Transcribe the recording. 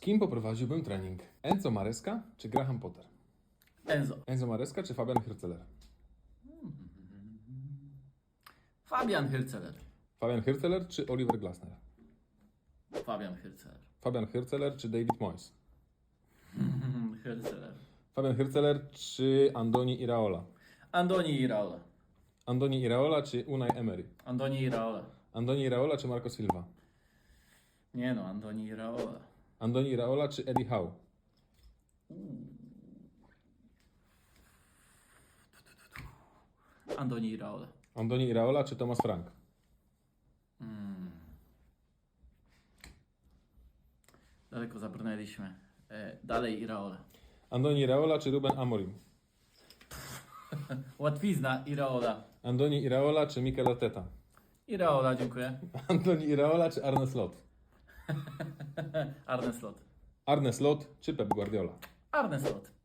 Z kim poprowadziłbym trening? Enzo Maresca czy Graham Potter? Enzo. Enzo Maresca czy Fabian Hirceler? Fabian Hyrceler. Fabian Hirceler czy Oliver Glasner? Fabian Hyrceler. Fabian Hirceler czy David Moyes? Hyrceler. Fabian Hirceler czy Andoni Iraola? Andoni Iraola. Andoni Iraola czy Unai Emery? Andoni Iraola. Andoni Iraola czy Marco Silva? Nie no, Andoni Iraola. Andoni Iraola czy Eddie Howe? Andoni Iraola. Andoni Iraola czy Thomas Frank? Daleko zabrnęliśmy. E, dalej Iraola. Andoni Iraola czy Ruben Amorim? Łatwizna Iraola. Andoni Iraola czy Mikel Arteta? Iraola, dziękuję. Andoni Iraola czy Arne Slot? Arne Slot. Arne Slot czy Pep Guardiola? Arne Slot.